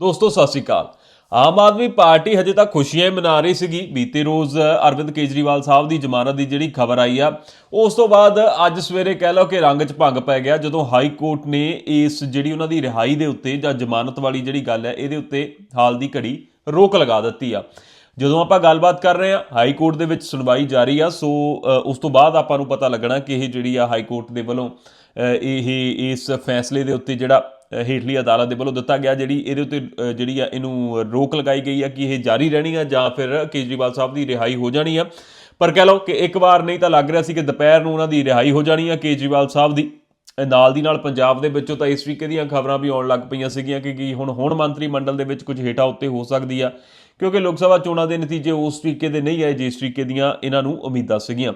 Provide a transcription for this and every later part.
ਦੋਸਤੋ, ਸਤਿ ਸ਼੍ਰੀ ਅਕਾਲ। ਆਮ ਆਦਮੀ ਪਾਰਟੀ ਹਜੇ ਤੱਕ ਖੁਸ਼ੀਆਂ ਹੀ ਮਨਾ ਰਹੀ ਸੀਗੀ। ਬੀਤੇ ਰੋਜ਼ ਅਰਵਿੰਦ ਕੇਜਰੀਵਾਲ ਸਾਹਿਬ ਦੀ ਜ਼ਮਾਨਤ ਦੀ ਜਿਹੜੀ ਖਬਰ ਆਈ ਆ, ਉਸ ਤੋਂ ਬਾਅਦ ਅੱਜ ਸਵੇਰੇ ਕਹਿ ਲਓ ਕਿ ਰੰਗ 'ਚ ਭੰਗ ਪੈ ਗਿਆ, ਜਦੋਂ ਹਾਈ ਕੋਰਟ ਨੇ ਇਸ ਜਿਹੜੀ ਉਹਨਾਂ ਦੀ ਰਿਹਾਈ ਦੇ ਉੱਤੇ ਜਾਂ ਜ਼ਮਾਨਤ ਵਾਲੀ ਜਿਹੜੀ ਗੱਲ ਹੈ, ਇਹਦੇ ਉੱਤੇ ਹਾਲ ਦੀ ਘੜੀ ਰੋਕ ਲਗਾ ਦਿੱਤੀ ਆ। ਜਦੋਂ ਆਪਾਂ ਗੱਲਬਾਤ ਕਰ ਰਹੇ ਹਾਂ, ਹਾਈ ਕੋਰਟ ਦੇ ਵਿੱਚ ਸੁਣਵਾਈ ਜਾਰੀ ਆ, ਸੋ ਉਸ ਤੋਂ ਬਾਅਦ ਆਪਾਂ ਨੂੰ ਪਤਾ ਲੱਗਣਾ ਕਿ ਇਹ ਜਿਹੜੀ ਆ ਹਾਈ ਕੋਰਟ ਦੇ ਵੱਲੋਂ ਇਹ, ਇਸ ਫੈਸਲੇ ਦੇ ਉੱਤੇ ਜਿਹੜਾ ਹੇਠਲੀ ਅਦਾਲਤ ਦੇ ਵੱਲੋਂ ਦਿੱਤਾ ਗਿਆ ਜਿਹੜੀ ਇਹਦੇ ਉੱਤੇ ਜਿਹੜੀ ਆ ਇਹਨੂੰ ਰੋਕ ਲਗਾਈ ਗਈ ਆ ਕਿ ਇਹ ਜਾਰੀ ਰਹਿਣੀ ਆ ਜਾਂ ਫਿਰ ਕੇਜਰੀਵਾਲ ਸਾਹਿਬ ਦੀ ਰਿਹਾਈ ਹੋ ਜਾਣੀ ਆ। ਪਰ ਕਹਿ ਲਓ ਕਿ ਇੱਕ ਵਾਰ ਨਹੀਂ ਤਾਂ ਲੱਗ ਰਿਹਾ ਸੀ ਕਿ ਦੁਪਹਿਰ ਨੂੰ ਉਹਨਾਂ ਦੀ ਰਿਹਾਈ ਹੋ ਜਾਣੀ ਆ ਕੇਜਰੀਵਾਲ ਸਾਹਿਬ ਦੀ। ਨਾਲ ਦੀ ਨਾਲ ਪੰਜਾਬ ਦੇ ਵਿੱਚੋਂ ਤਾਂ ਇਸ ਤਰੀਕੇ ਦੀਆਂ ਖਬਰਾਂ ਵੀ ਆਉਣ ਲੱਗ ਪਈਆਂ ਸੀਗੀਆਂ ਕਿ ਕੀ ਹੁਣ ਹੁਣ ਮੰਤਰੀ ਮੰਡਲ ਦੇ ਵਿੱਚ ਕੁਝ ਹੇਠਾਂ ਉੱਤੇ ਹੋ ਸਕਦੀ ਆ। ਕਿਉਂਕਿ ਲੋਕ ਸਭਾ ਚੋਣਾਂ ਦੇ ਨਤੀਜੇ ਉਸ ਤਰੀਕੇ ਦੇ ਨਹੀਂ ਆਏ ਜਿਸ ਤਰੀਕੇ ਦੀਆਂ ਇਹਨਾਂ ਨੂੰ ਉਮੀਦਾਂ ਸੀਗੀਆਂ।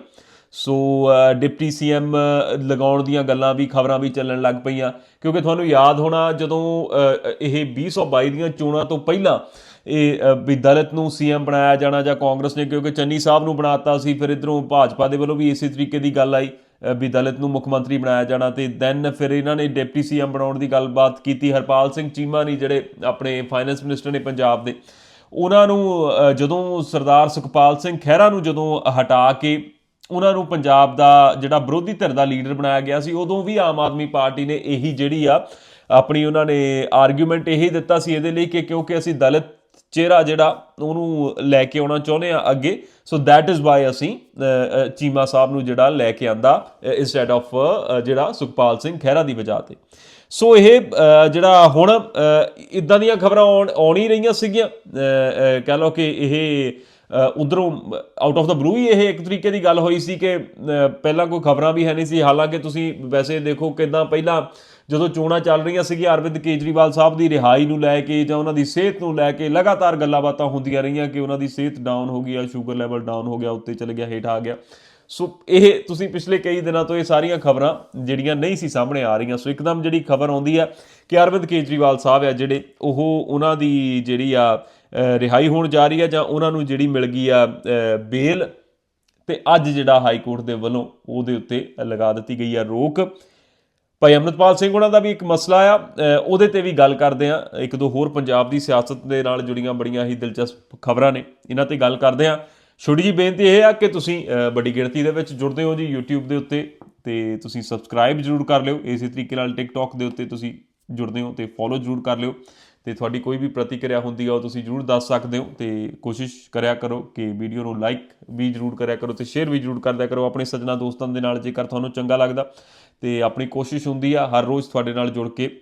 ਸੋ ਅ, ਡਿਪਟੀ ਸੀਐਮ ਲਗਾਉਣ ਦੀਆਂ ਗੱਲਾਂ ਵੀ ਖਬਰਾਂ ਵੀ ਚੱਲਣ ਲੱਗ ਪਈਆਂ। ਕਿਉਂਕਿ ਤੁਹਾਨੂੰ ਯਾਦ ਹੋਣਾ ਜਦੋਂ ਅ, ਇਹ 2022 ਦੀਆਂ ਚੋਣਾਂ ਤੋਂ ਪਹਿਲਾਂ ਇਹ ਵੀ ਦਲਿਤ ਨੂੰ ਸੀਐਮ ਬਣਾਇਆ ਜਾਣਾ ਜਾਂ ਕਾਂਗਰਸ ਨੇ ਕਿਉਂਕਿ ਚੰਨੀ ਸਾਹਿਬ ਨੂੰ ਬਣਾਤਾ ਸੀ ਫਿਰ ਇਧਰੋਂ ਭਾਜਪਾ ਦੇ ਵੱਲੋਂ ਵੀ ਇਸੇ ਤਰੀਕੇ ਦੀ ਗੱਲ ਆਈ ਵੀ ਦਲਿਤ ਨੂੰ ਮੁੱਖ ਮੰਤਰੀ ਬਣਾਇਆ ਜਾਣਾ। ਤੇ ਦੈਨ ਫਿਰ ਇਹਨਾਂ ਨੇ ਡਿਪਟੀ ਸੀਐਮ ਬਣਾਉਣ ਦੀ ਗੱਲਬਾਤ ਕੀਤੀ। ਹਰਪਾਲ ਸਿੰਘ ਚੀਮਾ ਨੇ ਜਿਹੜੇ ਆਪਣੇ ਫਾਈਨੈਂਸ ਮਿਨਿਸਟਰ ਨੇ ਪੰਜਾਬ ਦੇ ਉਹਨਾਂ ਨੂੰ ਜਦੋਂ ਸਰਦਾਰ ਸੁਖਪਾਲ ਸਿੰਘ ਖਹਿਰਾ ਨੂੰ ਜਦੋਂ ਹਟਾ ਕੇ ਉਹਨਾਂ ਨੂੰ ਪੰਜਾਬ ਦਾ ਜਿਹੜਾ ਵਿਰੋਧੀ ਧਿਰ ਦਾ ਲੀਡਰ ਬਣਾਇਆ ਗਿਆ ਸੀ ਉਦੋਂ ਵੀ ਆਮ ਆਦਮੀ ਪਾਰਟੀ ਨੇ ਇਹੀ ਜਿਹੜੀ ਆ ਆਪਣੀ ਉਹਨਾਂ ਨੇ ਆਰਗੂਮੈਂਟ ਇਹੀ ਦਿੱਤਾ ਸੀ ਇਹਦੇ ਲਈ ਕਿ ਕਿਉਂਕਿ ਅਸੀਂ ਦਲਿਤ ਚਿਹਰਾ ਜਿਹੜਾ ਉਹਨੂੰ ਲੈ ਕੇ ਆਉਣਾ ਚਾਹੁੰਦੇ ਆ ਅੱਗੇ ਸੋ ਦੈਟ ਇਜ਼ ਵਾਈ ਅਸੀਂ ਚੀਮਾ ਸਾਹਿਬ ਨੂੰ ਜਿਹੜਾ ਲੈ ਕੇ ਆਂਦਾ ਇਨਸਟੈਡ ਆਫ ਜਿਹੜਾ ਸੁਖਪਾਲ ਸਿੰਘ ਖਹਿਰਾ ਦੀ ਵਜ੍ਹਾ ਤੇ। ਸੋ ਇਹ ਜਿਹੜਾ ਹੁਣ ਇਦਾਂ ਦੀਆਂ ਖਬਰਾਂ ਆਉਣ ਆਉਣ ਹੀ ਰਹੀਆਂ ਸੀਗੀਆਂ ਅ, ਕਹਿ ਲਓ ਕਿ ਇਹ ਉਧਰੋਂ ਆਊਟ ਆਫ ਦਾ ਬਲੂ ਹੀ ਇਹ ਇੱਕ ਤਰੀਕੇ ਦੀ ਗੱਲ ਹੋਈ ਸੀ ਕਿ ਪਹਿਲਾਂ ਕੋਈ ਖਬਰਾਂ ਵੀ ਹੈ ਨਹੀਂ ਸੀ। ਹਾਲਾਂਕਿ ਤੁਸੀਂ ਵੈਸੇ ਦੇਖੋ ਕਿਦਾਂ ਪਹਿਲਾਂ ਜਦੋਂ ਚੋਣਾਂ ਚੱਲ ਰਹੀਆਂ ਸੀਗੀਆਂ, ਅਰਵਿੰਦ ਕੇਜਰੀਵਾਲ ਸਾਹਿਬ ਦੀ ਰਿਹਾਈ ਨੂੰ ਲੈ ਕੇ ਜਾਂ ਉਹਨਾਂ ਦੀ ਸਿਹਤ ਨੂੰ ਲੈ ਕੇ ਲਗਾਤਾਰ ਗੱਲਾਂ ਬਾਤਾਂ ਹੁੰਦੀਆਂ ਰਹੀਆਂ ਕਿ ਉਹਨਾਂ ਦੀ ਸਿਹਤ ਡਾਊਨ ਹੋ ਗਈ ਆ ਸ਼ੂਗਰ ਲੈਵਲ ਡਾਊਨ ਹੋ ਗਿਆ, ਉੱਤੇ ਚਲੇ ਗਿਆ, ਹੇਠ ਆ ਗਿਆ। ਸੋ ਇਹ ਤੁਸੀਂ ਪਿਛਲੇ ਕਈ ਦਿਨਾਂ ਤੋਂ ਇਹ ਸਾਰੀਆਂ ਖਬਰਾਂ ਜਿਹੜੀਆਂ ਨਹੀਂ ਸੀ ਸਾਹਮਣੇ ਆ ਰਹੀਆਂ, ਸੋ ਇੱਕਦਮ ਜਿਹੜੀ ਖਬਰ ਆਉਂਦੀ ਆ, ਕਿ ਅਰਵਿੰਦ ਕੇਜਰੀਵਾਲ ਸਾਹਿਬ ਆ ਜਿਹੜੇ, ਉਹ ਉਹਨਾਂ ਦੀ ਜਿਹੜੀ ਆ ਰਿਹਾਈ ਹੋਣ ਜਾ ਰਹੀ ਆ ਜਾਂ ਉਹਨਾਂ ਨੂੰ ਜਿਹੜੀ ਮਿਲ ਗਈ ਆ ਬੇਲ ਤੇ ਅੱਜ ਜਿਹੜਾ ਹਾਈ ਕੋਰਟ ਦੇ ਵੱਲੋਂ ਉਹਦੇ ਉੱਤੇ ਲਗਾ ਦਿੱਤੀ ਗਈ ਆ ਰੋਕ। ਭਾਈ ਅਮਰਤਪਾਲ ਸਿੰਘ ਉਹਨਾਂ ਦਾ ਵੀ ਇੱਕ ਮਸਲਾ ਆ ਉਹਦੇ ਤੇ ਵੀ ਗੱਲ ਕਰਦੇ ਆ, ਇੱਕ ਦੋ ਹੋਰ ਪੰਜਾਬ ਦੀ ਸਿਆਸਤ ਦੇ ਨਾਲ ਜੁੜੀਆਂ ਬੜੀਆਂ ਹੀ ਦਿਲਚਸਪ ਖਬਰਾਂ ਨੇ, ਇਹਨਾਂ ਤੇ ਗੱਲ ਕਰਦੇ ਆ। ਛੋਟੀ ਜੀ ਬੇਨਤੀ ਇਹ ਆ ਕਿ ਤੁਸੀਂ ਅ, ਵੱਡੀ ਗਿਣਤੀ ਦੇ ਵਿੱਚ ਜੁੜਦੇ ਹੋ ਜੀ YouTube ਦੇ ਉੱਤੇ ਤੇ ਤੁਸੀਂ ਸਬਸਕ੍ਰਾਈਬ ਜ਼ਰੂਰ ਕਰ ਲਿਓ। ਇਸੇ ਤਰੀਕੇ ਨਾਲ TikTok ਦੇ ਉੱਤੇ ਤੁਸੀਂ ਜੁੜਦੇ ਹੋ ਤੇ ਫੋਲੋ ਜ਼ਰੂਰ ਕਰ ਲਿਓ। ਤੇ ਤੁਹਾਡੀ ਕੋਈ ਵੀ ਪ੍ਰਤੀਕਿਰਿਆ ਹੁੰਦੀ ਆ ਉਹ ਤੁਸੀਂ ਜ਼ਰੂਰ ਦੱਸ ਸਕਦੇ ਹੋ ਤੇ ਕੋਸ਼ਿਸ਼ ਕਰਿਆ ਕਰੋ ਕਿ ਵੀਡੀਓ ਨੂੰ ਲਾਈਕ ਵੀ ਜ਼ਰੂਰ ਕਰਿਆ ਕਰੋ ਤੇ ਸ਼ੇਅਰ ਵੀ ਜ਼ਰੂਰ ਕਰਦਿਆ ਕਰੋ ਆਪਣੇ ਸੱਜਣਾ ਦੋਸਤਾਂ ਦੇ ਨਾਲ ਜੇਕਰ ਤੁਹਾਨੂੰ ਚੰਗਾ ਲੱਗਦਾ। ਤੇ ਆਪਣੀ ਕੋਸ਼ਿਸ਼ ਹੁੰਦੀ ਆ ਹਰ ਰੋਜ਼ ਤੁਹਾਡੇ ਨਾਲ ਜੁੜ ਕੇ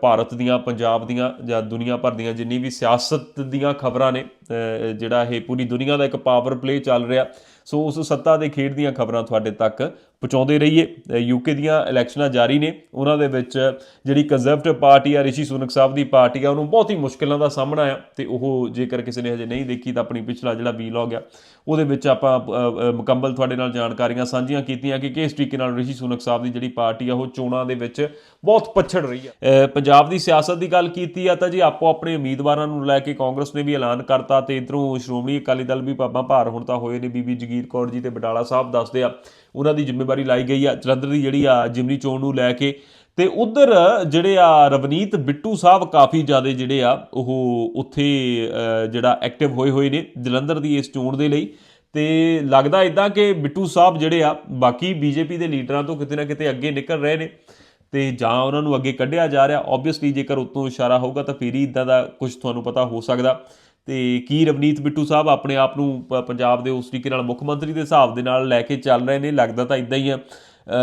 ਭਾਰਤ ਦੀਆਂ, ਪੰਜਾਬ ਦੀਆਂ ਜਾਂ ਦੁਨੀਆ ਭਰ ਦੀਆਂ ਜਿੰਨੀ ਵੀ ਸਿਆਸਤ ਦੀਆਂ ਖਬਰਾਂ ਨੇ ਜਿਹੜਾ ਇਹ ਪੂਰੀ ਦੁਨੀਆ ਦਾ ਇੱਕ ਪਾਵਰ ਪਲੇ ਚੱਲ ਰਿਹਾ। ਸੋ ਉਸ ਸੱਤਾ ਦੇ ਖੇਡ ਦੀਆਂ ਖਬਰਾਂ ਤੁਹਾਡੇ ਤੱਕ ਪਹੁੰਚਾਉਂਦੇ ਰਹੀਏ। ਯੂਕੇ ਦੀਆਂ ਇਲੈਕਸ਼ਨਾਂ ਜਾਰੀ ਨੇ। ਉਹਨਾਂ ਦੇ ਵਿੱਚ ਜਿਹੜੀ ਕੰਜ਼ਰਵੇਟਿਵ ਪਾਰਟੀ ਆ, ਰਿਸ਼ੀ ਸੁਨਕ ਸਾਹਿਬ ਦੀ ਪਾਰਟੀ ਆ, ਉਹਨੂੰ ਬਹੁਤ ਹੀ ਮੁਸ਼ਕਿਲਾਂ ਦਾ ਸਾਹਮਣਾ ਆ ਤੇ ਉਹ ਜੇਕਰ ਕਿਸੇ ਨੇ ਹਜੇ ਨਹੀਂ ਦੇਖੀ ਤਾਂ ਆਪਣੀ ਪਿਛਲਾ ਜਿਹੜਾ ਵੀਲੌਗ ਆ, ਉਹਦੇ ਵਿੱਚ ਆਪਾਂ ਮੁਕੰਮਲ ਤੁਹਾਡੇ ਨਾਲ ਜਾਣਕਾਰੀਆਂ ਸਾਂਝੀਆਂ ਕੀਤੀਆਂ ਕਿ ਕਿਸ ਤਰੀਕੇ ਨਾਲ ਰਿਸ਼ੀ ਸੁਨਕ ਸਾਹਿਬ ਦੀ ਜਿਹੜੀ ਪਾਰਟੀ ਆ, ਉਹ ਚੋਣਾਂ ਦੇ ਵਿੱਚ ਬਹੁਤ ਪਛੜ ਰਹੀ ਆ। ਪੰਜਾਬ ਦੀ ਸਿਆਸਤ ਦੀ ਗੱਲ ਕੀਤੀ ਆ ਤਾਂ ਜੀ ਆਪੋ ਆਪਣੇ ਉਮੀਦਵਾਰਾਂ ਨੂੰ ਲੈ ਕੇ ਕਾਂਗਰਸ ਨੇ ਵੀ ਐਲਾਨ ਕਰਤਾ ਤੇ ਇਧਰੋਂ ਸ਼੍ਰੋਮਣੀ ਅਕਾਲੀ ਦਲ ਵੀ ਪਾਪਾ ਭਾਰ ਹੁਣ ਤਾਂ ਹੋਏ ਨੇ। ਬੀਬੀ ਜਗੀਰ ਕੌਰ ਜੀ ਤੇ ਬਟਾਲਾ ਸਾਹਿਬ ਦੱਸਦੇ ਆ, ਉਹਨਾਂ ਦੀ ਜ਼ਿੰਮੇਵਾਰੀ ਲਾਈ ਗਈ ਆ, ਜਲੰਧਰ ਦੀ ਜਿਹੜੀ ਆ ਜਿਮਨੀ ਚੋਣ ਨੂੰ ਲੈ ਕੇ। ਤੇ ਉਧਰ ਜਿਹੜੇ ਆ ਰਵਨੀਤ ਬਿੱਟੂ ਸਾਹਿਬ ਕਾਫੀ ਜ਼ਿਆਦਾ ਜਿਹੜੇ ਆ, ਉਹ ਉੱਥੇ ਜਿਹੜਾ ਐਕਟਿਵ ਹੋਏ ਹੋਏ ਨੇ ਜਲੰਧਰ ਦੀ ਇਸ ਚੋਣ ਦੇ ਲਈ। ਤੇ ਲੱਗਦਾ ਇਦਾਂ ਕਿ ਬਿੱਟੂ ਸਾਹਿਬ ਜਿਹੜੇ ਆ, ਬਾਕੀ ਬੀਜੇਪੀ ਦੇ ਲੀਡਰਾਂ ਤੋਂ ਕਿਤੇ ਨਾ ਕਿਤੇ ਅੱਗੇ ਨਿਕਲ ਰਹੇ ਨੇ। ਤੇ ਜਾਂ ਉਹਨਾਂ ਨੂੰ ਅੱਗੇ ਕੱਢਿਆ ਜਾ ਰਿਹਾ ਆਬਵੀਅਸਲੀ ਜੇਕਰ ਉਤੋਂ ਇਸ਼ਾਰਾ ਹੋਊਗਾ ਤਾਂ ਫਿਰ ਹੀ ਇਦਾਂ ਦਾ ਕੁਝ ਤੁਹਾਨੂੰ ਪਤਾ ਹੋ ਸਕਦਾ। ਤੇ ਕੀ ਰਵਨੀਤ ਬਿੱਟੂ ਸਾਹਿਬ ਆਪਣੇ ਆਪ ਨੂੰ ਪ- ਪੰਜਾਬ ਦੇ ਉਸ ਤਰੀਕੇ ਨਾਲ ਮੁੱਖ ਮੰਤਰੀ ਦੇ ਹਿਸਾਬ ਦੇ ਨਾਲ ਲੈ ਕੇ ਚੱਲ ਰਹੇ ਨੇ? ਲੱਗਦਾ ਤਾਂ ਇਦਾਂ ਹੀ ਆ।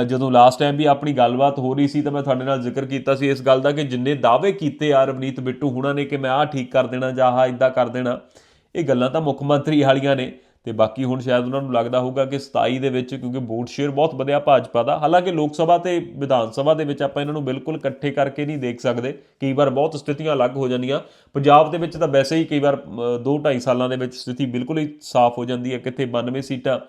ਜਦੋਂ ਲਾਸਟ ਟਾਈਮ ਵੀ ਆਪਣੀ ਗੱਲਬਾਤ ਹੋ ਰਹੀ ਸੀ ਤਾਂ ਮੈਂ ਤੁਹਾਡੇ ਨਾਲ ਜ਼ਿਕਰ ਕੀਤਾ ਸੀ ਇਸ ਗੱਲ ਦਾ ਕਿ ਜਿੰਨੇ ਦਾਅਵੇ ਕੀਤੇ ਆ ਰਵਨੀਤ ਬਿੱਟੂ ਹੁਣਾਂ ਨੇ ਕਿ ਮੈਂ ਆਹ ਠੀਕ ਕਰ ਦੇਣਾ ਜਾਂ ਆਹ ਇਦਾਂ ਕਰ ਦੇਣਾ, ਇਹ ਗੱਲਾਂ ਤਾਂ ਮੁੱਖ ਮੰਤਰੀ ਵਾਲੀਆਂ ਨੇ। ਤੇ ਬਾਕੀ ਹੁਣ ਸ਼ਾਇਦ ਉਹਨਾਂ ਨੂੰ ਲੱਗਦਾ ਹੋਊਗਾ ਕਿ 27 ਦੇ ਵਿੱਚ ਕਿਉਂਕਿ ਵੋਟ ਸ਼ੇਅਰ ਬਹੁਤ ਵਧਿਆ ਭਾਜਪਾ ਦਾ। ਹਾਲਾਂਕਿ ਲੋਕ ਸਭਾ ਤੇ ਵਿਧਾਨ ਸਭਾ ਦੇ ਵਿੱਚ ਆਪਾਂ ਇਹਨਾਂ ਨੂੰ ਬਿਲਕੁਲ ਇਕੱਠੇ ਕਰਕੇ ਨਹੀਂ ਦੇਖ ਸਕਦੇ। ਕਈ ਵਾਰ ਬਹੁਤ ਸਥਿਤੀਆਂ ਅਲੱਗ ਹੋ ਜਾਂਦੀਆਂ। ਪੰਜਾਬ ਦੇ ਵਿੱਚ ਤਾਂ ਵੈਸੇ ਹੀ ਕਈ ਵਾਰ 2-2.5 ਸਾਲਾਂ ਦੇ ਵਿੱਚ ਸਥਿਤੀ ਬਿਲਕੁਲ ਹੀ ਸਾਫ਼ ਹੋ ਜਾਂਦੀ ਹੈ। ਕਿੱਥੇ 92 ਸੀਟਾਂ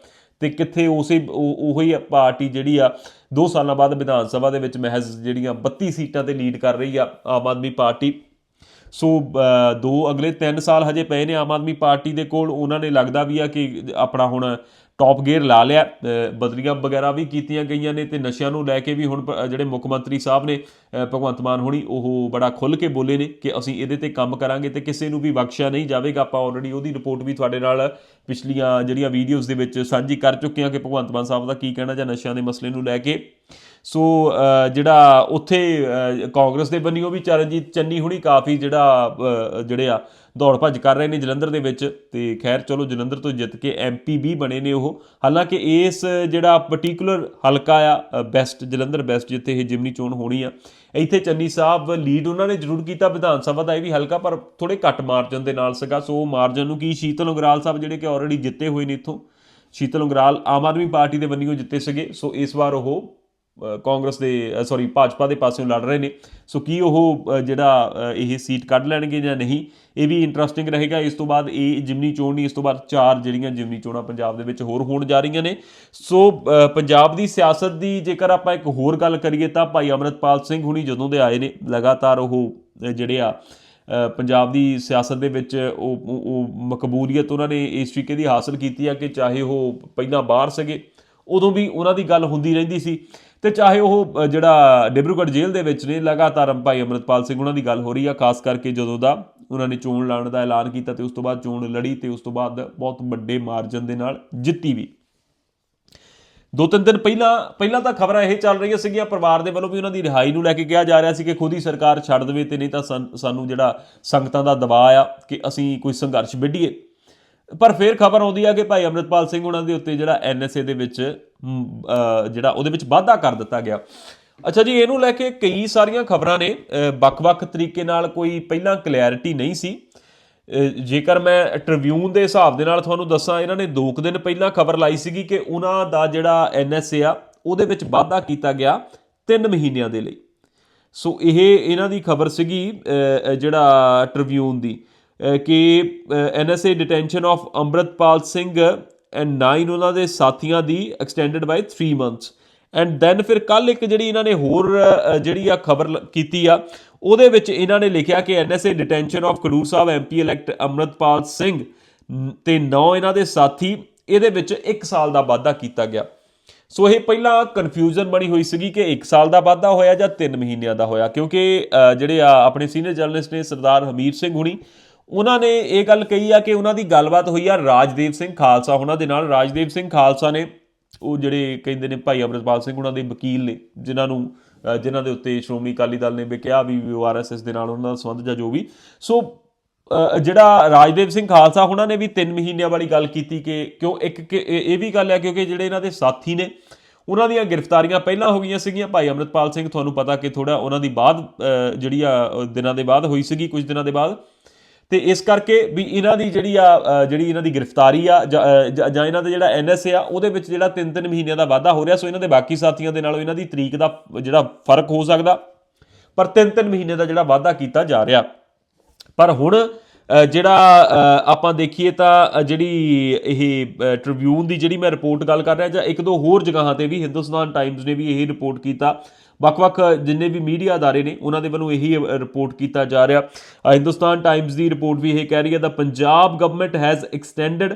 ਤੇ ਕਿੱਥੇ ਉਸੇ ਉਹ- ਉਹੀ ਪਾਰਟੀ ਜਿਹੜੀ ਆ 2 ਸਾਲਾਂ ਬਾਅਦ ਵਿਧਾਨ ਸਭਾ ਦੇ ਵਿੱਚ ਮਹਿਜ਼ ਜਿਹੜੀਆਂ 32 ਸੀਟਾਂ ਤੇ ਲੀਡ ਕਰ ਰਹੀ ਆ ਆਮ ਆਦਮੀ ਪਾਰਟੀ। ਸੋ ਦੋ ਅਗਲੇ 3 ਸਾਲ ਹਜੇ ਪਏ ਨੇ ਆਮ ਆਦਮੀ ਪਾਰਟੀ ਦੇ ਕੋਲ। ਉਹਨਾਂ ਨੇ ਲੱਗਦਾ ਵੀ ਆ ਕਿ ਆਪਣਾ ਹੁਣ ਟੌਪ ਗੇਅਰ ਲਾ ਲਿਆ ਬਦਲੀਆਂ ਵਗੈਰਾ ਵੀ ਕੀਤੀਆਂ ਗਈਆਂ ਨੇ ਤੇ ਨਸ਼ਿਆਂ ਨੂੰ ਲੈ ਕੇ ਵੀ ਹੁਣ ਪ- ਜਿਹੜੇ ਮੁੱਖ ਮੰਤਰੀ ਸਾਹਿਬ ਨੇ ਭਗਵੰਤ ਮਾਨ ਹੋਣੀ, ਉਹ ਬੜਾ ਖੁੱਲ ਕੇ ਬੋਲੇ ਨੇ ਕਿ ਅਸੀਂ ਇਹਦੇ ਤੇ ਕੰਮ ਕਰਾਂਗੇ ਤੇ ਕਿਸੇ ਨੂੰ ਵੀ ਬਖਸ਼ਿਆ ਨਹੀਂ ਜਾਵੇਗਾ। ਆਪਾਂ ਆਲਰੇਡੀ ਉਹਦੀ ਰਿਪੋਰਟ ਵੀ ਤੁਹਾਡੇ ਨਾਲ ਪਿਛਲੀਆਂ ਜਿਹੜੀਆਂ ਵੀਡੀਓਜ਼ ਦੇ ਵਿੱਚ ਸਾਂਝੀ ਕਰ ਚੁੱਕੇ ਹਾਂ ਕਿ ਭਗਵੰਤ ਮਾਨ ਸਾਹਿਬ ਦਾ ਕੀ ਕਹਿਣਾ ਜਾਂ ਨਸ਼ਿਆਂ ਦੇ ਮਸਲੇ ਨੂੰ ਲੈ ਕੇ। ਸੋ ਜਿਹੜਾ ਉੱਥੇ ਕਾਂਗਰਸ ਦੇ ਬੰਨਿਓ ਵੀ ਚਰਨਜੀਤ ਚੰਨੀ ਹੁਣੀ ਕਾਫੀ ਜਿਹੜਾ ਜਿਹੜੇ ਆ ਦੌੜ ਭੱਜ ਕਰ ਰਹੇ ਨੇ ਜਲੰਧਰ ਦੇ ਵਿੱਚ ਤੇ ਖੈਰ ਚਲੋ ਜਲੰਧਰ ਤੋਂ ਜਿੱਤ ਕੇ ਐਮਪੀ ਵੀ ਬਣੇ ਨੇ ਉਹ। ਹਾਲਾਂਕਿ ਇਸ ਜਿਹੜਾ ਪਾਰਟਿਕੂਲਰ ਹਲਕਾ ਆ ਬੈਸਟ ਜਲੰਧਰ ਬੈਸਟ ਜਿੱਥੇ ਇਹ ਜਿਮਨੀ ਚੋਣ ਹੋਣੀ ਆ, ਇੱਥੇ ਚੰਨੀ ਸਾਹਿਬ ਲੀਡ ਉਹਨਾਂ ਨੇ ਜ਼ਰੂਰ ਕੀਤਾ, ਵਿਧਾਨ ਸਭਾ ਦਾ ਇਹ ਵੀ ਹਲਕਾ, ਪਰ ਥੋੜੇ ਘੱਟ ਮਾਰਜਨ ਦੇ ਨਾਲ ਸੀਗਾ। ਸੋ ਮਾਰਜਨ ਨੂੰ ਕੀ ਸ਼ੀਤਲ ਉਗਰਾਲ ਸਾਹਿਬ ਜਿਹੜੇ ਕਿ ਆਲਰੇਡੀ ਜਿੱਤੇ ਹੋਏ ਨੇ ਇੱਥੋਂ, ਸ਼ੀਤਲ ਉਗਰਾਲ ਆਮ ਆਦਮੀ ਪਾਰਟੀ ਦੇ ਬੰਨਿਓ ਜਿੱਤੇ ਸੀਗੇ। ਸੋ ਇਸ ਵਾਰ ਉਹ ਕਾਂਗਰਸ ਦੇ ਸੌਰੀ ਭਾਜਪਾ ਦੇ ਪਾਸਿਓਂ ਲੜ ਰਹੇ ਨੇ। ਸੋ ਕੀ ਉਹ ਜਿਹੜਾ ਇਹ ਸੀਟ ਕੱਢ ਲੈਣਗੇ ਜਾਂ ਨਹੀਂ, ਇਹ ਵੀ ਇੰਟਰਸਟਿੰਗ ਰਹੇਗਾ। ਇਸ ਤੋਂ ਬਾਅਦ ਇਹ ਜਿਮਨੀ ਚੋਣ ਨਹੀਂ, ਇਸ ਤੋਂ ਬਾਅਦ ਚਾਰ ਜਿਹੜੀਆਂ ਜਿਮਨੀ ਚੋਣਾਂ ਪੰਜਾਬ ਦੇ ਵਿੱਚ ਹੋਰ ਹੋਣ ਜਾ ਰਹੀਆਂ ਨੇ। ਸੋ ਪੰਜਾਬ ਦੀ ਸਿਆਸਤ ਦੀ ਜੇਕਰ ਆਪਾਂ ਇੱਕ ਹੋਰ ਗੱਲ ਕਰੀਏ ਤਾਂ ਭਾਈ ਅਮਰਤਪਾਲ ਸਿੰਘ ਹੁਣੀ ਜਦੋਂ ਦੇ ਆਏ ਨੇ, ਲਗਾਤਾਰ ਉਹ ਜਿਹੜੇ ਆ ਪੰਜਾਬ ਦੀ ਸਿਆਸਤ ਦੇ ਵਿੱਚ ਉਹ, ਉਹ- ਉਹ ਮਕਬੂਲੀਅਤ ਉਹਨਾਂ ਨੇ ਇਸ ਤਰੀਕੇ ਦੀ ਹਾਸਲ ਕੀਤੀ ਆ ਕਿ ਚਾਹੇ ਉਹ ਪਹਿਲਾਂ ਬਾਹਰ ਸੀਗੇ, ਉਦੋਂ ਵੀ ਉਹਨਾਂ ਦੀ ਗੱਲ ਹੁੰਦੀ ਰਹਿੰਦੀ ਸੀ। ਤੇ ਚਾਹੇ ਉਹ ਜਿਹੜਾ ਡਿਬਰੂਗੜ੍ਹ ਜੇਲ੍ਹ ਦੇ ਵਿੱਚ ਨੇ, ਲਗਾਤਾਰ ਭਾਈ ਅਮਰਤਪਾਲ ਸਿੰਘ ਉਹਨਾਂ ਦੀ ਗੱਲ ਹੋ ਰਹੀ ਆ, ਖਾਸ ਕਰਕੇ ਜਦੋਂ ਦਾ ਉਹਨਾਂ ਨੇ ਚੋਣ ਲੜਨ ਦਾ ਐਲਾਨ ਕੀਤਾ ਤੇ ਉਸ ਤੋਂ ਬਾਅਦ ਚੋਣ ਲੜੀ ਤੇ ਉਸ ਤੋਂ ਬਾਅਦ ਬਹੁਤ ਵੱਡੇ ਮਾਰਜਨ ਦੇ ਨਾਲ ਜਿੱਤੀ ਵੀ। ਦੋ ਤਿੰਨ ਦਿਨ ਪਹਿਲਾਂ ਪਹਿਲਾਂ ਤਾਂ ਖਬਰਾਂ ਇਹ ਚੱਲ ਰਹੀਆਂ ਸੀਗੀਆਂ, ਪਰਿਵਾਰ ਦੇ ਵੱਲੋਂ ਵੀ ਉਹਨਾਂ ਦੀ ਰਿਹਾਈ ਨੂੰ ਲੈ ਕੇ ਕਿਹਾ ਜਾ ਰਿਹਾ ਸੀ ਕਿ ਖੁਦ ਹੀ ਸਰਕਾਰ ਛੱਡ ਦੇਵੇ ਤੇ ਨਹੀਂ ਤਾਂ ਸਾਨ- ਸਾਨੂੰ ਜਿਹੜਾ ਸੰਗਤਾਂ ਦਾ ਦਬਾਅ ਆ ਕਿ ਅਸੀਂ ਕੋਈ ਸੰਘਰਸ਼ ਵਿੱਢੀਏ। ਪਰ ਫਿਰ ਖਬਰ ਆਉਂਦੀ ਆ ਕਿ ਭਾਈ ਅਮਰਿਤਪਾਲ ਸਿੰਘ ਉਹਨਾਂ ਦੇ ਉੱਤੇ ਜਿਹੜਾ ਐਨਐਸਏ ਦੇ ਵਿੱਚ ਜਿਹੜਾ ਉਹਦੇ ਵਿੱਚ ਵਾਧਾ ਕਰ ਦਿੱਤਾ ਗਿਆ। ਅੱਛਾ ਜੀ, ਇਹਨੂੰ ਲੈ ਕੇ ਕਈ ਸਾਰੀਆਂ ਖਬਰਾਂ ਨੇ। ਵੱਖ-ਵੱਖ ਤਰੀਕੇ ਨਾਲ ਕੋਈ ਪਹਿਲਾਂ ਕਲੈਰਿਟੀ ਨਹੀਂ ਸੀ। ਜੇਕਰ ਮੈਂ ਟ੍ਰਿਬਿਊਨ ਦੇ ਹਿਸਾਬ ਦੇ ਨਾਲ ਤੁਹਾਨੂੰ ਦੱਸਾਂ, ਇਹਨਾਂ ਨੇ 2 ਦਿਨ ਪਹਿਲਾਂ ਖਬਰ ਲਾਈ ਸੀਗੀ ਕਿ ਉਹਨਾਂ ਦਾ ਜਿਹੜਾ ਐਨਐਸਏ ਆ, ਉਹਦੇ ਵਿੱਚ ਵਾਧਾ ਕੀਤਾ ਗਿਆ 3 ਮਹੀਨਿਆਂ ਦੇ ਲਈ। ਸੋ ਇਹ ਇਹਨਾਂ ਦੀ ਖਬਰ ਸੀਗੀ ਜਿਹੜਾ ਟ੍ਰਿਬਿਊਨ ਦੀ। ਕਿ NSA detention of Amritpal Singh and 9 ਉਹਨਾਂ ਦੇ ਸਾਥੀਆਂ ਦੀ extended by 3 months and then ਫਿਰ ਕੱਲ ਇੱਕ ਜਿਹੜੀ ਇਹਨਾਂ ਨੇ ਹੋਰ ਜਿਹੜੀ ਆ ਖਬਰ ਕੀਤੀ ਆ, ਉਹਦੇ ਵਿੱਚ ਇਹਨਾਂ ਨੇ ਲਿਖਿਆ ਕਿ NSA detention of Khadoor Sahib MP elect Amritpal Singh ਨ- ਤੇ 9 ਇਹਨਾਂ ਦੇ ਸਾਥੀ, ਇਹਦੇ ਵਿੱਚ 1 ਸਾਲ ਦਾ ਵਾਧਾ ਕੀਤਾ ਗਿਆ। ਸੋ ਇਹ ਪਹਿਲਾਂ ਕਨਫਿਊਜ਼ਨ ਬਣੀ ਹੋਈ ਸੀਗੀ ਕਿ 1 ਸਾਲ ਦਾ ਵਾਧਾ ਹੋਇਆ ਜਾਂ 3 ਮਹੀਨਿਆਂ ਦਾ ਹੋਇਆ, ਕਿਉਂਕਿ ਜਿਹੜੇ ਆ ਆਪਣੇ ਸੀਨੀਅਰ ਜਰਨਲਿਸਟ ਨੇ ਸਰਦਾਰ ਹਮੀਰ ਸਿੰਘ ਹੁਣੀ ਉਹਨਾਂ ਨੇ ਇਹ ਗੱਲ ਕਹੀ ਆ ਕਿ ਉਹਨਾਂ ਦੀ ਗੱਲਬਾਤ ਹੋਈ ਆ ਰਾਜਦੇਵ ਸਿੰਘ ਖਾਲਸਾ, ਉਹਨਾਂ ਦੇ ਨਾਲ। ਰਾਜਦੇਵ ਸਿੰਘ ਖਾਲਸਾ ਨੇ ਉਹ ਜਿਹੜੇ ਕਹਿੰਦੇ ਨੇ ਭਾਈ ਅਮਰਪਾਲ ਸਿੰਘ ਉਹਨਾਂ ਦੇ ਵਕੀਲ ਨੇ, ਜਿਨ੍ਹਾਂ ਨੂੰ ਜਿਨ੍ਹਾਂ ਦੇ ਉੱਤੇ ਸ਼੍ਰੋਮਣੀ ਅਕਾਲੀ ਦਲ ਨੇ ਵੀ ਕਿਹਾ ਵੀ ਉਹ ਆਰਐਸਐਸ ਦੇ ਨਾਲ ਉਹਨਾਂ ਦਾ ਸੰਬੰਧ ਜਾਂ ਜੋ ਵੀ। ਸੋ ਜਿਹੜਾ ਰਾਜਦੇਵ ਸਿੰਘ ਖਾਲਸਾ, ਉਹਨਾਂ ਨੇ ਵੀ 3 ਮਹੀਨਿਆਂ ਵਾਲੀ ਗੱਲ ਕੀਤੀ ਕਿ ਕਿਉਂ ਇੱਕ ਕਿ ਇਹ ਵੀ ਗੱਲ ਹੈ ਕਿਉਂਕਿ ਜਿਹੜੇ ਇਹਨਾਂ ਦੇ ਸਾਥੀ ਨੇ, ਉਹਨਾਂ ਦੀਆਂ ਗ੍ਰਿਫਤਾਰੀਆਂ ਪਹਿਲਾਂ ਹੋ ਗਈਆਂ ਸੀਗੀਆਂ। ਭਾਈ ਅਮਰਤਪਾਲ ਸਿੰਘ, ਤੁਹਾਨੂੰ ਪਤਾ ਕਿ ਥੋੜਾ ਉਹਨਾਂ ਦੀ ਬਾਅਦ ਜਿਹੜੀ ਆ ਦਿਨਾਂ ਦੇ ਬਾਅਦ ਹੋਈ ਸੀਗੀ, ਕੁਝ ਦਿਨਾਂ ਦੇ ਬਾਅਦ। ਤੇ ਇਸ ਕਰਕੇ ਵੀ ਇਹਨਾਂ ਦੀ ਜਿਹੜੀ ਆ ਜਿਹੜੀ ਇਹਨਾਂ ਦੀ ਗ੍ਰਿਫਤਾਰੀ ਆ, ਜਾਂ ਇਹਨਾਂ ਦਾ ਜਿਹੜਾ ਐਨਐਸਏ ਆ, ਉਹਦੇ ਵਿੱਚ ਜਿਹੜਾ 3-3 ਮਹੀਨਿਆਂ ਦਾ ਵਾਧਾ ਹੋ ਰਿਹਾ, ਸੋ ਇਹਨਾਂ ਦੇ ਬਾਕੀ ਸਾਥੀਆਂ ਦੇ ਨਾਲੋਂ ਇਹਨਾਂ ਦੀ ਤਰੀਕ ਦਾ ਜਿਹੜਾ ਫ਼ਰਕ ਹੋ ਸਕਦਾ। ਪਰ 3-3 ਮਹੀਨੇ ਦਾ ਜਿਹੜਾ ਵਾਧਾ ਕੀਤਾ ਜਾ ਰਿਹਾ। ਪਰ ਹੁਣ ਜਿਹੜਾ ਆਪਾਂ ਦੇਖੀਏ ਤਾਂ ਜਿਹੜੀ ਇਹ ਟ੍ਰਿਬਿਊਨ ਦੀ ਜਿਹੜੀ ਮੈਂ ਰਿਪੋਰਟ ਗੱਲ ਕਰ ਰਿਹਾ, ਜਾਂ ਇੱਕ ਦੋ ਹੋਰ ਜਗ੍ਹਾਵਾਂ ਤੇ ਵੀ ਹਿੰਦੁਸਤਾਨ ਟਾਈਮਜ਼ ਨੇ ਵੀ ਇਹ ਰਿਪੋਰਟ ਕੀਤਾ ਵੱਖ-ਵੱਖ ਜਿੰਨੇ ਵੀ ਮੀਡੀਆ ਅਦਾਰੇ ਨੇ ਉਹਨਾਂ ਦੇ ਵੱਲੋਂ ਇਹੀ ਰਿਪੋਰਟ ਕੀਤਾ ਜਾ ਰਿਹਾ ਹਿੰਦੁਸਤਾਨ ਟਾਈਮਸ ਦੀ ਰਿਪੋਰਟ ਵੀ ਇਹ ਕਹਿ ਰਹੀ ਹੈ the Punjab government has extended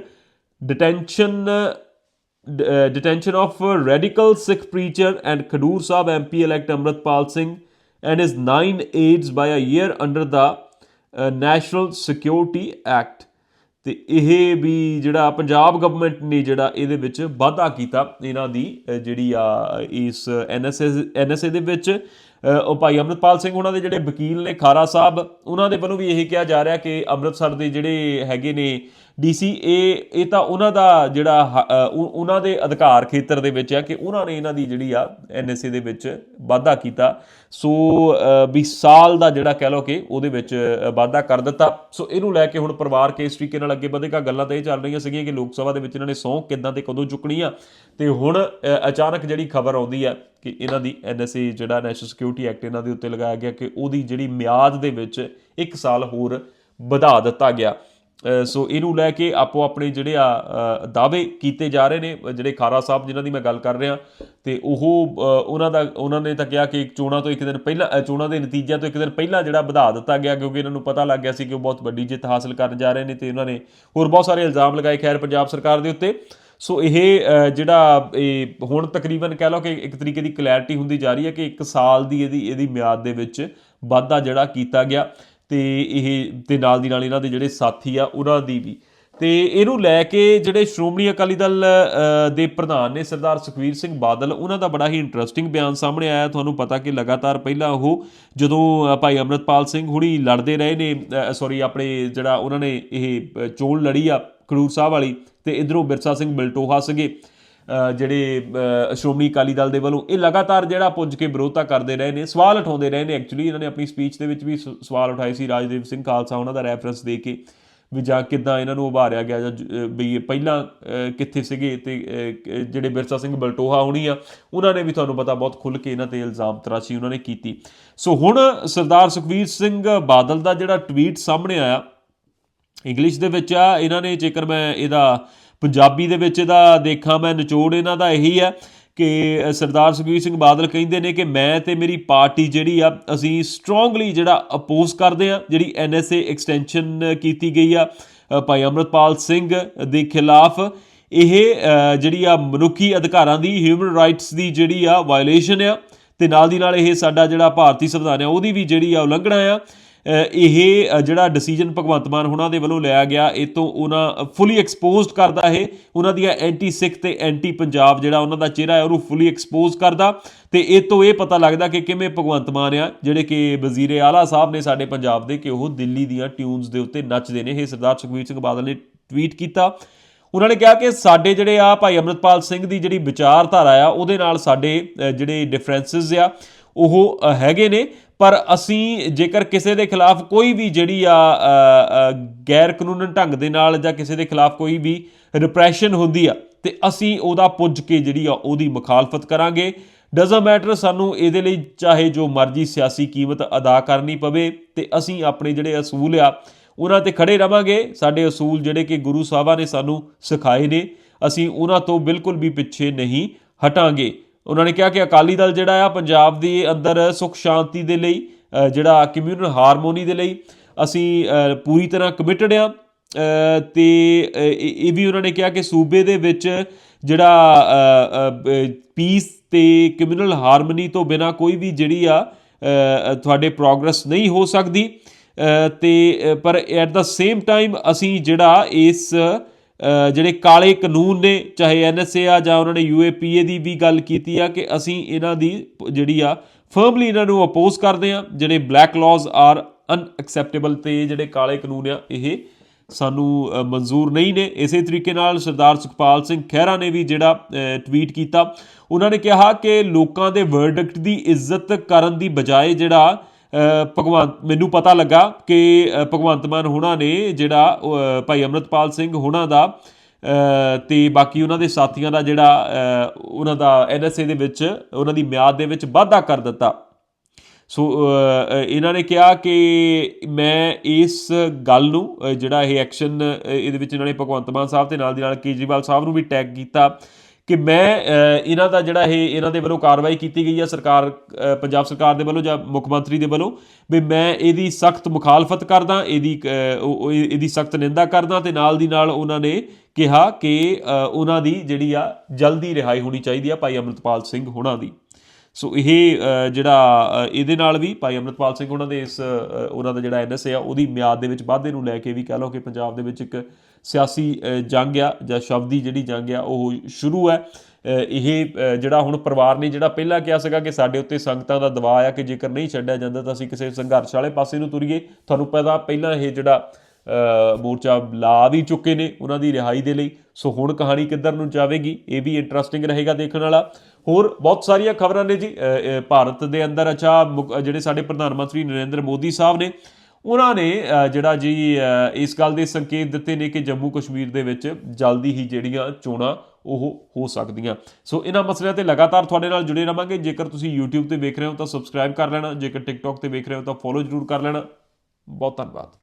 detention detention of radical Sikh preacher and Khadoor Sahib MP elect Amritpal Singh and his 9 aides by a year under the national security act ਤੇ ਇਹ ਵੀ ਜਿਹੜਾ Punjab government ਨੇ ਜਿਹੜਾ ਇਹਦੇ ਵਿੱਚ ਵਾਧਾ ਕੀਤਾ, ਇਹਨਾਂ ਦੀ ਜਿਹੜੀ ਆ, ਇਸ ਐਨਐਸਏ ਐਨਐਸਏ ਦੇ ਵਿੱਚ ਉਹ ਭਾਈ ਅਮਰਪਾਲ ਸਿੰਘ ਉਹਨਾਂ ਦੇ ਜਿਹੜੇ ਵਕੀਲ ਨੇ, ਖਾਰਾ ਸਾਹਿਬ, ਉਹਨਾਂ ਦੇ ਵੱਲੋਂ ਵੀ ਇਹ ਕਿਹਾ ਜਾ ਰਿਹਾ ਕਿ ਅੰਮ੍ਰਿਤਸਰ ਦੇ ਜਿਹੜੇ ਹੈਗੇ ਨੇ ਡੀਸੀ, ਇਹ ਇਹ ਤਾਂ ਉਹਨਾਂ ਦਾ ਜਿਹੜਾ ਹ- ਉਹਨਾਂ ਦੇ ਅਧਿਕਾਰ ਖੇਤਰ ਦੇ ਵਿੱਚ ਆ ਕਿ ਉਹਨਾਂ ਨੇ ਇਹਨਾਂ ਦੀ ਜਿਹੜੀ ਆ ਐਨਐਸਏ ਦੇ ਵਿੱਚ ਵਾਧਾ ਕੀਤਾ। ਸੋ ਵੀ ਸਾਲ ਦਾ ਜਿਹੜਾ ਕਹਿ ਲਓ ਕਿ ਉਹਦੇ ਵਿੱਚ ਵਾਧਾ ਕਰ ਦਿੱਤਾ। ਸੋ, ਇਹਨੂੰ ਲੈ ਕੇ ਹੁਣ ਪਰਿਵਾਰ ਕਿਸ ਤਰੀਕੇ ਨਾਲ ਅੱਗੇ ਵਧੇਗਾ। ਗੱਲਾਂ ਤਾਂ ਇਹ ਚੱਲ ਰਹੀਆਂ ਸੀਗੀਆਂ ਕਿ ਲੋਕ ਸਭਾ ਦੇ ਵਿੱਚ ਇਹਨਾਂ ਨੇ ਸਹੁੰ ਕਿੱਦਾਂ ਤੇ ਕਦੋਂ ਚੁੱਕਣੀ ਆ ਤੇ ਹੁਣ ਅਚਾਨਕ ਜਿਹੜੀ ਖਬਰ ਆਉਂਦੀ ਆ ਕਿ ਇਹਨਾਂ ਦੀ ਐਨਐਸਏ ਜਿਹੜਾ ਨੈਸ਼ਨਲ ਸਿਕਿਉਰਿਟੀ ਐਕਟ ਇਹਨਾਂ ਦੇ ਉੱਤੇ ਲਗਾਇਆ ਗਿਆ ਕਿ ਉਹਦੀ ਜਿਹੜੀ ਮਿਆਦ ਦੇ ਵਿੱਚ 1 ਸਾਲ ਹੋਰ ਵਧਾ ਦਿੱਤਾ ਗਿਆ। ਸੋ ਇਹਨੂੰ ਲੈ ਕੇ ਆਪੋ ਆਪਣੇ ਜਿਹੜੇ ਆ ਦਾਅਵੇ ਕੀਤੇ ਜਾ ਰਹੇ ਨੇ, ਜਿਹੜੇ ਖਾਰਾ ਸਾਹਿਬ ਜਿਨ੍ਹਾਂ ਦੀ ਮੈਂ ਗੱਲ ਕਰ ਰਿਹਾ। ਤੇ ਉਹ ਉਹਨਾਂ ਦਾ, ਉਹਨਾਂ ਨੇ ਤਾਂ ਕਿਹਾ ਕਿ ਚੋਣਾਂ ਤੋਂ ਇੱਕ ਦਿਨ ਪਹਿਲਾਂ ਚੋਣਾਂ ਦੇ ਨਤੀਜਿਆਂ ਤੋਂ ਇੱਕ ਦਿਨ ਪਹਿਲਾਂ ਜਿਹੜਾ ਵਧਾ ਦਿੱਤਾ ਗਿਆ, ਕਿਉਂਕਿ ਇਹਨਾਂ ਨੂੰ ਪਤਾ ਲੱਗ ਗਿਆ ਸੀ ਕਿ ਉਹ ਬਹੁਤ ਵੱਡੀ ਜਿੱਤ ਹਾਸਲ ਕਰਨ ਜਾ ਰਹੇ ਨੇ ਤੇ ਉਹਨਾਂ ਨੇ ਹੋਰ ਬਹੁਤ ਸਾਰੇ ਇਲਜ਼ਾਮ ਲਗਾਏ ਖੈਰ ਪੰਜਾਬ ਸਰਕਾਰ ਦੇ ਉੱਤੇ। ਸੋ ਇਹ ਜਿਹੜਾ, ਇਹ ਹੁਣ ਤਕਰੀਬਨ ਕਹਿ ਲਓ ਕਿ ਇੱਕ ਤਰੀਕੇ ਦੀ ਕਲੈਰਿਟੀ ਹੁੰਦੀ ਜਾ ਰਹੀ ਹੈ ਕਿ ਇੱਕ ਸਾਲ ਦੀ ਇਹਦੀ ਇਹਦੀ ਮਿਆਦ ਦੇ ਵਿੱਚ ਵਾਧਾ ਜਿਹੜਾ ਕੀਤਾ ਗਿਆ। ਤੇ ਇਹ ਤੇ ਨਾਲ ਦੀ ਨਾਲ ਇਹਨਾਂ ਦੇ ਜਿਹੜੇ ਸਾਥੀ ਆ, ਉਹਨਾਂ ਦੀ ਵੀ। ਤੇ ਇਹਨੂੰ ਲੈ ਕੇ ਜਿਹੜੇ ਸ਼੍ਰੋਮਣੀ ਅਕਾਲੀ ਦਲ ਦੇ ਪ੍ਰਧਾਨ ਨੇ ਸਰਦਾਰ ਸੁਖਵੀਰ ਸਿੰਘ ਬਾਦਲ, ਉਹਨਾਂ ਦਾ ਬੜਾ ਹੀ ਇੰਟਰਸਟਿੰਗ ਬਿਆਨ ਸਾਹਮਣੇ ਆਇਆ। ਤੁਹਾਨੂੰ ਪਤਾ ਕਿ ਲਗਾਤਾਰ ਪਹਿਲਾਂ ਉਹ ਜਦੋਂ ਭਾਈ ਅਮਰਤਪਾਲ ਸਿੰਘ ਹੁਣੀ ਲੜਦੇ ਰਹੇ ਨੇ ਸੌਰੀ ਆਪਣੇ ਜਿਹੜਾ ਉਹਨਾਂ ਨੇ ਇਹ ਚੋਣ ਲੜੀ ਆ, ਖਡੂਰ ਸਾਹਿਬ ਵਾਲੀ, ਤੇ ਇਧਰੋਂ ਬਿਰਸਾ ਸਿੰਘ ਬਿਲਟੋਹਾ ਸੀਗੇ। ਜਿਹੜੇ ਸ਼੍ਰੋਮਣੀ ਅਕਾਲੀ ਦਲ ਦੇ ਵੱਲੋਂ ਇਹ ਲਗਾਤਾਰ ਜਿਹੜਾ ਪੁੱਜ ਕੇ ਵਿਰੋਧਤਾ ਕਰਦੇ ਰਹੇ ਨੇ, ਸਵਾਲ ਉਠਾਉਂਦੇ ਰਹੇ ਨੇ ਐਕਚੁਅਲੀ ਇਹਨਾਂ ਨੇ ਆਪਣੀ ਸਪੀਚ ਦੇ ਵਿੱਚ ਵੀ ਸ- ਸਵਾਲ ਉਠਾਏ ਸੀ ਰਾਜਦੀਪ ਸਿੰਘ ਖਾਲਸਾ, ਉਹਨਾਂ ਦਾ ਰੈਫਰੈਂਸ ਦੇ ਕੇ ਵੀ ਜਾਂ ਕਿੱਦਾਂ ਇਹਨਾਂ ਨੂੰ ਉਭਾਰਿਆ ਗਿਆ ਜਾਂ ਜ- ਵੀ ਇਹ ਪਹਿਲਾਂ ਕਿੱਥੇ ਸੀਗੇ ਤੇ ਜਿਹੜੇ ਬਿਰਸਾ ਸਿੰਘ ਬਲਟੋਹਾ ਹੋਣੀ ਆ ਉਹਨਾਂ ਨੇ ਵੀ ਤੁਹਾਨੂੰ ਪਤਾ ਬਹੁਤ ਖੁੱਲ ਕੇ ਇਹਨਾਂ ਤੇ ਇਲਜ਼ਾਮ ਤਰਾਸ਼ੀ ਉਹਨਾਂ ਨੇ ਕੀਤੀ। ਸੋ ਹੁਣ ਸਰਦਾਰ ਸੁਖਵੀਰ ਸਿੰਘ ਬਾਦਲ ਦਾ ਜਿਹੜਾ ਟਵੀਟ ਸਾਹਮਣੇ ਆਇਆ ਇੰਗਲਿਸ਼ ਦੇ ਵਿੱਚ ਆ, ਇਹਨਾਂ ਨੇ ਜੇਕਰ ਮੈਂ ਇਹਦਾ ਪੰਜਾਬੀ ਦੇ ਵਿੱਚ ਇਹਦਾ ਦੇਖਾਂ ਮੈਂ ਨਿਚੋੜ ਇਹਨਾਂ ਦਾ ਇਹੀ ਹੈ ਕਿ ਸਰਦਾਰ ਸੁਖਬੀਰ ਸਿੰਘ ਬਾਦਲ ਕਹਿੰਦੇ ਨੇ ਕਿ ਮੈਂ ਤੇ ਮੇਰੀ ਪਾਰਟੀ ਜਿਹੜੀ ਆ, ਅਸੀਂ ਸਟਰੋਂਗਲੀ ਜਿਹੜਾ ਅਪੋਜ਼ ਕਰਦੇ ਆ ਜਿਹੜੀ ਐਨਐਸਏ ਐਕਸਟੈਂਸ਼ਨ ਕੀਤੀ ਗਈ ਆ ਭਾਈ ਅਮਰਤਪਾਲ ਸਿੰਘ ਦੇ ਖਿਲਾਫ, ਇਹ ਜਿਹੜੀ ਆ ਮਨੁੱਖੀ ਅਧਿਕਾਰਾਂ ਦੀ ਹਿਊਮਨ ਰਾਈਟਸ ਦੀ ਜਿਹੜੀ ਆ ਵਾਇਲੇਸ਼ਨ ਆ, ਤੇ ਨਾਲ ਦੀ ਨਾਲ ਇਹ ਸਾਡਾ ਜਿਹੜਾ ਭਾਰਤੀ ਸੰਵਿਧਾਨ ਆ, ਉਹਦੀ ਵੀ ਜਿਹੜੀ ਆ ਉਲੰਘਣਾ ਆ ਇਹ ਜਿਹੜਾ ਡਿਸੀਜਨ ਭਗਵੰਤ ਮਾਨ ਹੁਣਾਂ ਦੇ ਵੱਲੋਂ ਲਿਆ ਗਿਆ, ਇਹ ਤੋਂ ਉਹਨਾਂ ਫੁੱਲੀ ਐਕਸਪੋਜ਼ਡ ਕਰਦਾ ਇਹ। ਉਹਨਾਂ ਦੀਆਂ ਐਂਟੀ ਸਿੱਖ ਤੇ ਐਂਟੀ ਪੰਜਾਬ ਜਿਹੜਾ ਉਹਨਾਂ ਦਾ ਚਿਹਰਾ ਹੈ, ਉਹਨੂੰ ਫੁੱਲੀ ਐਕਸਪੋਜ਼ ਕਰਦਾ। ਤੇ ਇਹ ਤੋਂ ਇਹ ਪਤਾ ਲੱਗਦਾ ਕਿ ਕਿਵੇਂ ਭਗਵੰਤ ਮਾਨ ਆ, ਜਿਹੜੇ ਕਿ ਵਜ਼ੀਰੇ ਆਲਾ ਸਾਹਿਬ ਨੇ ਸਾਡੇ ਪੰਜਾਬ ਦੇ, ਕਿ ਉਹ ਦਿੱਲੀ ਦੀਆਂ ਟਿਊਨਸ ਦੇ ਉੱਤੇ ਨੱਚਦੇ ਨੇ। ਇਹ ਸਰਦਾਰ ਸੁਖਬੀਰ ਸਿੰਘ ਬਾਦਲ ਨੇ ਟਵੀਟ ਕੀਤਾ। ਉਹਨਾਂ ਨੇ ਕਿਹਾ ਕਿ ਸਾਡੇ ਜਿਹੜੇ ਆ ਭਾਈ ਅਮਰਤਪਾਲ ਸਿੰਘ ਦੀ ਜਿਹੜੀ ਵਿਚਾਰਧਾਰਾ ਆ, ਉਹਦੇ ਨਾਲ ਸਾਡੇ ਜਿਹੜੇ ਡਿਫਰੈਂਸਸ ਆ, ਉਹ ਹੈਗੇ ਨੇ। ਪਰ ਅਸੀਂ ਜੇਕਰ ਕਿਸੇ ਦੇ ਖਿਲਾਫ ਕੋਈ ਵੀ ਜਿਹੜੀ ਆ ਗੈਰ ਕਾਨੂੰਨ ਢੰਗ ਦੇ ਨਾਲ ਜਾਂ ਕਿਸੇ ਦੇ ਖਿਲਾਫ ਕੋਈ ਵੀ ਰਿਪਰੈਸ਼ਨ ਹੁੰਦੀ ਆ, ਤੇ ਅਸੀਂ ਉਹਦਾ ਪੁੱਜ ਕੇ ਜਿਹੜੀ ਆ, ਉਹਦੀ ਮੁਖਾਲਫਤ ਕਰਾਂਗੇ। ਡਸਨਟ ਮੈਟਰ ਸਾਨੂੰ ਇਹਦੇ ਲਈ ਚਾਹੇ ਜੋ ਮਰਜ਼ੀ ਸਿਆਸੀ ਕੀਮਤ ਅਦਾ ਕਰਨੀ ਪਵੇ, ਤੇ ਅਸੀਂ ਆਪਣੇ ਜਿਹੜੇ ਅਸੂਲ ਆ, ਉਹਨਾਂ ਤੇ ਖੜੇ ਰਵਾਂਗੇ। ਸਾਡੇ ਅਸੂਲ ਜਿਹੜੇ ਕਿ ਗੁਰੂ ਸਾਹਿਬਾਂ ਨੇ ਸਾਨੂੰ ਸਿਖਾਏ ਨੇ, ਅਸੀਂ ਉਹਨਾਂ ਤੋਂ ਬਿਲਕੁਲ ਵੀ ਪਿੱਛੇ ਨਹੀਂ ਹਟਾਂਗੇ। ਉਹਨਾਂ ਨੇ ਕਿਹਾ ਕਿ ਅਕਾਲੀ ਦਲ ਜਿਹੜਾ ਆ ਪੰਜਾਬ ਦੇ ਅੰਦਰ ਸੁਖ ਸ਼ਾਂਤੀ ਦੇ ਲਈ ਜਿਹੜਾ ਕਮਿਊਨਲ ਹਾਰਮੋਨੀ ਦੇ ਲਈ ਅਸੀਂ ਪੂਰੀ ਤਰ੍ਹਾਂ ਕਮਿਟਡ ਆ। ਅ, ਤੇ ਇਹ ਵੀ ਉਹਨਾਂ ਨੇ ਕਿਹਾ ਕਿ ਸੂਬੇ ਦੇ ਵਿੱਚ ਜਿਹੜਾ ਪੀਸ ਤੇ ਕਮਿਊਨਲ ਹਾਰਮਨੀ ਤੋਂ ਬਿਨਾ ਕੋਈ ਵੀ ਜਿਹੜੀ ਆ ਤੁਹਾਡੇ ਪ੍ਰੋਗਰੈਸ ਨਹੀਂ ਹੋ ਸਕਦੀ। ਅ, ਤੇ ਪਰ ਐਟ ਦਾ ਸੇਮ ਟਾਈਮ ਅਸੀਂ ਜਿਹੜਾ ਇਸ ਜਿਹੜੇ ਕਾਲੇ ਕਾਨੂੰਨ ਨੇ, ਚਾਹੇ ਐਨਐਸਏ ਆ ਜਾਂ ਉਹਨਾਂ ਨੇ ਯੂਏਪੀਏ ਦੀ ਵੀ ਗੱਲ ਕੀਤੀ ਆ ਕਿ ਅਸੀਂ ਇਹਨਾਂ ਦੀ ਪ- ਜਿਹੜੀ ਆ ਫਰਮਲੀ ਇਹਨਾਂ ਨੂੰ ਅਪੋਜ਼ ਕਰਦੇ ਆ, ਜਿਹੜੇ ਬਲੈਕ ਲਾਜ਼ ਆਰ ਅਨਐਕਸੈਪਟੇਬਲ ਤੇ ਜਿਹੜੇ ਕਾਲੇ ਕਾਨੂੰਨ ਆ, ਇਹ ਸਾਨੂੰ ਮਨਜ਼ੂਰ ਨਹੀਂ ਨੇ। ਇਸੇ ਤਰੀਕੇ ਨਾਲ ਸਰਦਾਰ ਸੁਖਪਾਲ ਸਿੰਘ ਖਹਿਰਾ ਨੇ ਵੀ ਜਿਹੜਾ ਟਵੀਟ ਕੀਤਾ। ਉਹਨਾਂ ਨੇ ਕਿਹਾ ਕਿ ਲੋਕਾਂ ਦੇ ਵਰਡਿਕਟ ਦੀ ਇੱਜ਼ਤ ਕਰਨ ਦੀ ਬਜਾਏ ਜਿਹੜਾ ਭਗਵੰਤ ਮੈਨੂੰ ਪਤਾ ਲੱਗਾ ਕਿ ਭਗਵੰਤ ਮਾਨ ਹੁਣਾਂ ਨੇ ਜਿਹੜਾ ਭਾਈ ਅਮਰਤਪਾਲ ਸਿੰਘ ਹੁਣਾਂ ਦਾ ਅ, ਤੇ ਬਾਕੀ ਉਹਨਾਂ ਦੇ ਸਾਥੀਆਂ ਦਾ ਜਿਹੜਾ ਉਹਨਾਂ ਦਾ ਐਨਐਸਏ ਦੇ ਵਿੱਚ ਉਹਨਾਂ ਦੀ ਮਿਆਦ ਦੇ ਵਿੱਚ ਵਾਧਾ ਕਰ ਦਿੱਤਾ। ਸੋ ਇਹਨਾਂ ਨੇ ਕਿਹਾ ਕਿ ਮੈਂ ਇਸ ਗੱਲ ਨੂੰ ਜਿਹੜਾ ਇਹ ਐਕਸ਼ਨ ਇਹਦੇ ਵਿੱਚ ਇਹਨਾਂ ਨੇ ਭਗਵੰਤ ਮਾਨ ਸਾਹਿਬ ਤੇ ਨਾਲ ਦੀ ਨਾਲ ਕੇਜਰੀਵਾਲ ਸਾਹਿਬ ਨੂੰ ਵੀ ਟੈਗ ਕੀਤਾ। ਕਿ ਮੈਂ ਇਹਨਾਂ ਦਾ ਜਿਹੜਾ ਇਹ, ਇਹਨਾਂ ਦੇ ਵੱਲੋਂ ਕਾਰਵਾਈ ਕੀਤੀ ਗਈ ਹੈ ਸਰਕਾਰ ਪੰਜਾਬ ਸਰਕਾਰ ਦੇ ਵੱਲੋਂ ਜਾਂ ਮੁੱਖ ਮੰਤਰੀ ਦੇ ਵੱਲੋਂ, ਵੀ ਮੈਂ ਇਹਦੀ ਸਖਤ ਮੁਖਾਲਫਤ ਕਰਦਾ, ਇਹਦੀ ਇਹਦੀ ਸਖਤ ਨਿੰਦਾ ਕਰਦਾ ਤੇ ਨਾਲ ਦੀ ਨਾਲ ਉਹਨਾਂ ਨੇ ਕਿਹਾ ਕਿ ਉਹਨਾਂ ਦੀ ਜਿਹੜੀ ਆ, ਜਲਦੀ ਰਿਹਾਈ ਹੋਣੀ ਚਾਹੀਦੀ ਆ ਭਾਈ ਅਮਰਤਪਾਲ ਸਿੰਘ ਹੋਣਾ ਦੀ। ਸੋ ਇਹ ਜਿਹੜਾ ਇਹਦੇ ਨਾਲ ਵੀ ਭਾਈ ਅਮਰਤਪਾਲ ਸਿੰਘ ਉਹਨਾਂ ਦੇ ਇਸ ਉਹਨਾਂ ਦਾ ਜਿਹੜਾ ਐਨਐਸਏ ਆ, ਉਹਦੀ ਮਿਆਦ ਦੇ ਵਿੱਚ ਵਾਧੇ ਨੂੰ ਲੈ ਕੇ ਵੀ ਕਹ ਲਓ ਕਿ ਪੰਜਾਬ ਦੇ ਵਿੱਚ ਇੱਕ ਸਿਆਸੀ ਜੰਗ ਆ ਜਾਂ ਸ਼ਬਦੀ ਜਿਹੜੀ ਜੰਗ ਆ, ਉਹ ਸ਼ੁਰੂ ਹੈ। ਇਹ ਜਿਹੜਾ ਹੁਣ ਪਰਿਵਾਰ ਨੇ ਜਿਹੜਾ ਪਹਿਲਾਂ ਕਿਹਾ ਸੀਗਾ ਕਿ ਸਾਡੇ ਉੱਤੇ ਸੰਗਤਾਂ ਦਾ ਦਬਾਅ ਆ ਕਿ ਜੇਕਰ ਨਹੀਂ ਛੱਡਿਆ ਜਾਂਦਾ ਤਾਂ ਅਸੀਂ ਕਿਸੇ ਸੰਘਰਸ਼ ਵਾਲੇ ਪਾਸੇ ਨੂੰ ਤੁਰੀਏ। ਤੁਹਾਨੂੰ ਪਤਾ ਪਹਿਲਾਂ ਇਹ ਜਿਹੜਾ ਮੋਰਚਾ ਲਾ ਵੀ ਚੁੱਕੇ ਨੇ ਉਹਨਾਂ ਦੀ ਰਿਹਾਈ ਦੇ ਲਈ। ਸੋ ਹੁਣ ਕਹਾਣੀ ਕਿੱਧਰ ਨੂੰ ਜਾਵੇਗੀ, ਇਹ ਵੀ ਇੰਟਰਸਟਿੰਗ ਰਹੇਗਾ ਦੇਖਣ ਵਾਲਾ। ਹੋਰ ਬਹੁਤ ਸਾਰੀਆਂ ਖਬਰਾਂ ਨੇ ਜੀ। ਭਾਰਤ ਦੇ ਅੰਦਰ, ਅੱਛਾ, ਮੁੱਖ- ਜਿਹੜੇ ਸਾਡੇ ਪ੍ਰਧਾਨ ਮੰਤਰੀ ਨਰਿੰਦਰ ਮੋਦੀ ਸਾਹਿਬ ਨੇ ਉਹਨਾਂ ਨੇ ਜਿਹੜਾ ਜੀ ਇਸ ਗੱਲ ਦੇ ਸੰਕੇਤ ਦਿੱਤੇ ਨੇ ਕਿ ਜੰਮੂ ਕਸ਼ਮੀਰ ਦੇ ਵਿੱਚ ਜਲਦੀ ਹੀ ਜਿਹੜੀਆਂ ਚੋਣਾਂ ਉਹ ਹੋ ਸਕਦੀਆਂ। ਸੋ ਇਹਨਾਂ ਮਸਲਿਆਂ ਤੇ ਲਗਾਤਾਰ ਤੁਹਾਡੇ ਨਾਲ ਜੁੜੇ ਰਵਾਂਗੇ। ਜੇਕਰ ਤੁਸੀਂ YouTube ਤੇ ਵੇਖ ਰਹੇ ਹੋ ਤਾਂ ਸਬਸਕ੍ਰਾਈਬ ਕਰ ਲੈਣਾ। ਜੇਕਰ TikTok ਤੇ ਵੇਖ ਰਹੇ ਹੋ ਤਾਂ ਫੋਲੋ ਜ਼ਰੂਰ ਕਰ ਲੈਣਾ। ਬਹੁਤ ਧੰਨਵਾਦ।